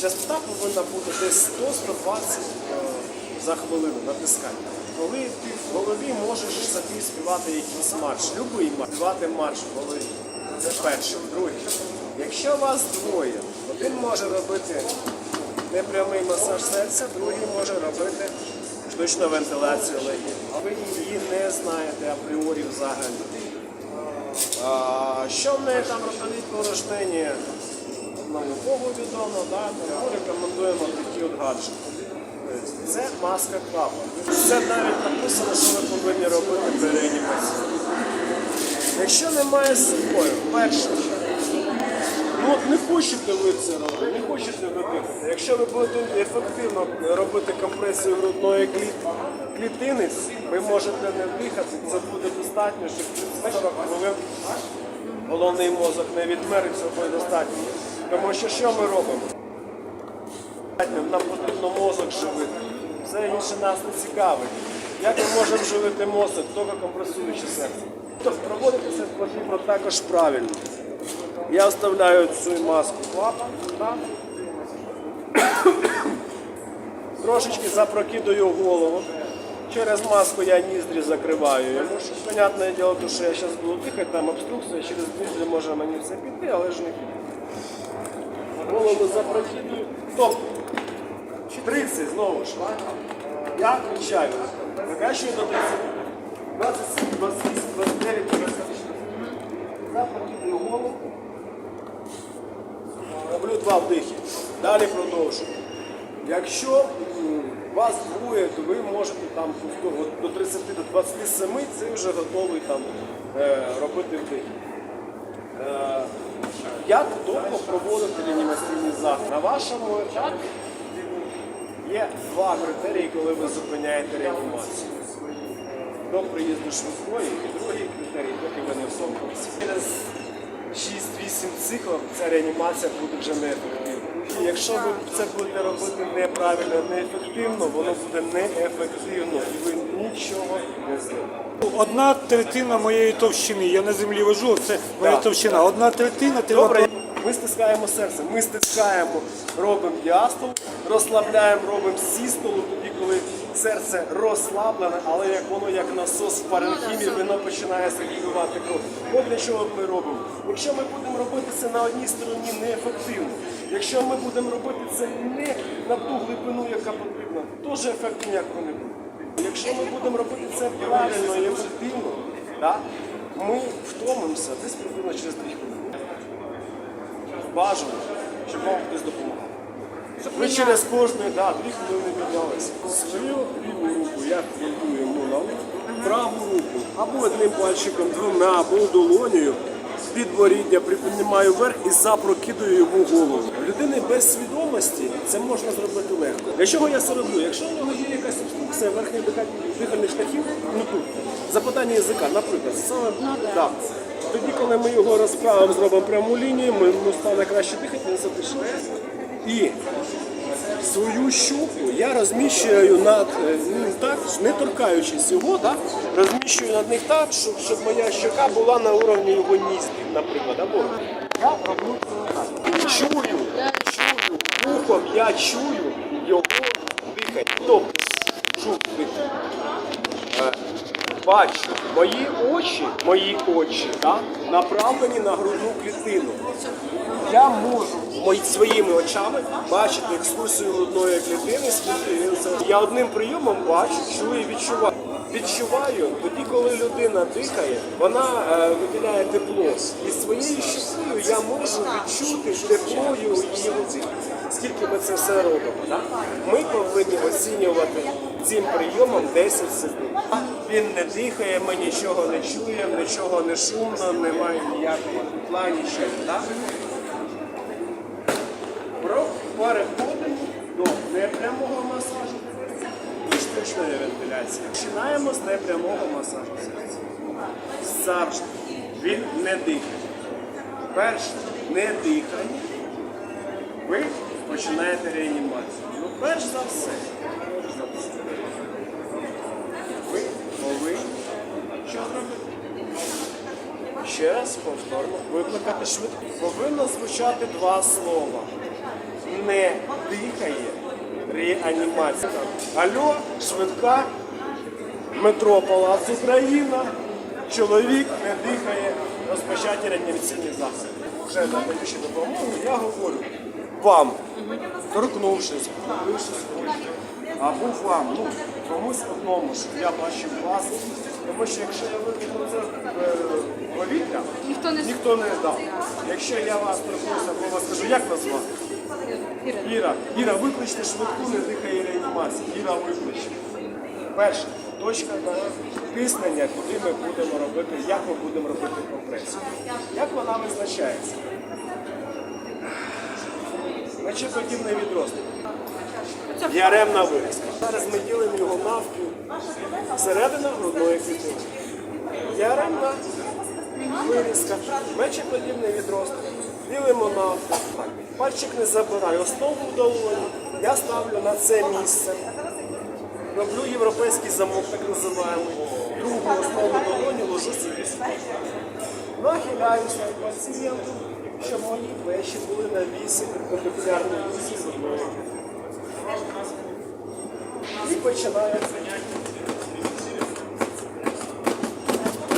частота повинна бути десь 100-120 е, за хвилину натискання. Коли ти в голові можеш собі співати якийсь марш, любий марш, співати марш в голові. Це перше. Друге, якщо вас двоє, один може робити непрямий масаж серця, другий може робити штучну вентиляцію легень. А ви її не знаєте апріорі взагалі. А, що в неї там ротові порожнення? Одному Богу відомо, да? тому рекомендуємо такі от гаджети. Це маска клапа. Це навіть написано, що ви повинні робити при реанімації. Якщо немає з собою, перше, ну от не хочете ви це робити, не хочете ви дихати. Якщо ви будете ефективно робити компресію грудної кліт- клітини, ви можете не дихати, це буде достатньо, щоб 30-40 хвилин головний мозок не відмер і цього достатньо. Тому що що ми робимо? Нам потрібно мозок живити. Все інше нас не цікавить. Як ми можемо живити мозок, тільки компресуючи серце. Тобто проводити це потрібно також правильно. Я оставляю цю маску клапан. Трошечки запрокидую голову. Через маску я ніздрі закриваю йому. Понятне діло, що я зараз буду дихати, там обструкція, через ніздрі може мені все піти, але ж не піде. Голову запрокидую. Тобто, 30 знову ж. Я включаю. Закачую до 30. 27, 28, 29, 30. Запрокидую голову. Роблю два вдихи. Далі продовжую. Якщо вас двоє, то ви можете там до 30 до 27 це вже готовий там е, робити вдихи. Як довго проводити реанімаційний захід? На вашому етапі є два критерії, коли ви зупиняєте реанімацію. До приїзду швидкої і другий критерій, поки ви не в сомнівці. Через 6-8 циклів ця реанімація буде вже неефективна. Якщо ви це будете робити неправильно, неефективно, воно буде неефективно і ви нічого не зробите. Одна третина моєї товщини. Я на землі вожу, це моя Так. товщина. Одна третина ти Добре, ми стискаємо серце, ми стискаємо, робимо діастолу, розслабляємо, робимо сістолу, тоді, коли серце розслаблене, але як воно як насос в паренхімі, воно починає cirkulювати кров. От для чого ми робимо. Якщо ми будемо робити це на одній стороні неефективно, якщо ми будемо робити це не на ту глибину, яка потрібна, теж ефекту ніякого не буде. Якщо ми будемо робити це правильно і ефективно, да, ми втомимося десь приблизно через 2 хвилини бажано, щоб вам хтось допомагав. Ви через кожні да, дві хвилини піднялися. Свою ліву руку я йому на праву руку або одним пальчиком, двома, або долонею підборіддя припіднімаю вверх і запрокидую йому голову. Людини без свідомості це можна зробити легко. Для чого я це роблю? Якщо у нього є якась обструкція верхніх дихальних- шляхів, ну тут запитання язика, наприклад, саме да. Тоді, коли ми його розправимо, зробимо пряму лінію, ми ну, стане краще дихати, не задишимо. І свою щуку я розміщую над е, ну, так, не торкаючись його, так, розміщую над них так, щоб, щоб моя щока була на уровні його ніздрів, наприклад. Або я роблю. Чую, чую, ухом я чую його дихання. Тобто чую Бачу, мої очі, мої очі да, направлені на грудну клітину. Я можу мої- своїми очами бачити екскурсію грудної клітини. Я одним прийомом бачу, чую і відчуваю. Відчуваю тоді, коли людина дихає, вона е, виділяє тепло. І своєю щокою я можу відчути тепло її дихання. Скільки ми це все робимо? Так? Ми повинні оцінювати цим прийомом 10 секунд. Він не дихає, ми нічого не чуємо, нічого не шумно, немає ніякого тепла, нічого. Так? Переходимо до непрямого масажу штучної вентиляції. Починаємо з непрямого масажу серця. Завжди він не дихає. Перше не дихання. Ви починаєте реанімацію. Ну, перш за все, ви повинні що зробити? Ще раз повторно викликати швидко. Повинно звучати два слова. Реанімація. Алло, швидка, метро Палац Україна. Чоловік не дихає, розпочаті реанімаційні заходи. Вже надаючи допомогу, я говорю вам, торкнувшись, подивившись або вам, ну, комусь одному, щоб я бачив вас. Тому що якщо я викину це е, повітря, Ніхто не ніхто не дав. Якщо я вас торкнуся, або вас скажу, як вас звати? Іра, Іра, викличте швидку, не дихає реанімації. Іра, викличте. Перше, точка на тиснення, куди ми будемо робити, як ми будемо робити компресію. Як вона визначається? Значить, подібний відросток. Діаремна виразка. Зараз ми ділимо його навпіл. Середина грудної клітини. Діаремна вирізка, мечеподібний відросток. Навпіл. Так. Пальчик не забираю. Основу долоні. Я ставлю на це місце. Роблю європейський замок, так називаємо. Другу основу долоні ложу сюди. Нахиляюся пацієнту, щоб мої плечі були на вісі, перпендикулярно вісі з одної. І починаю заняття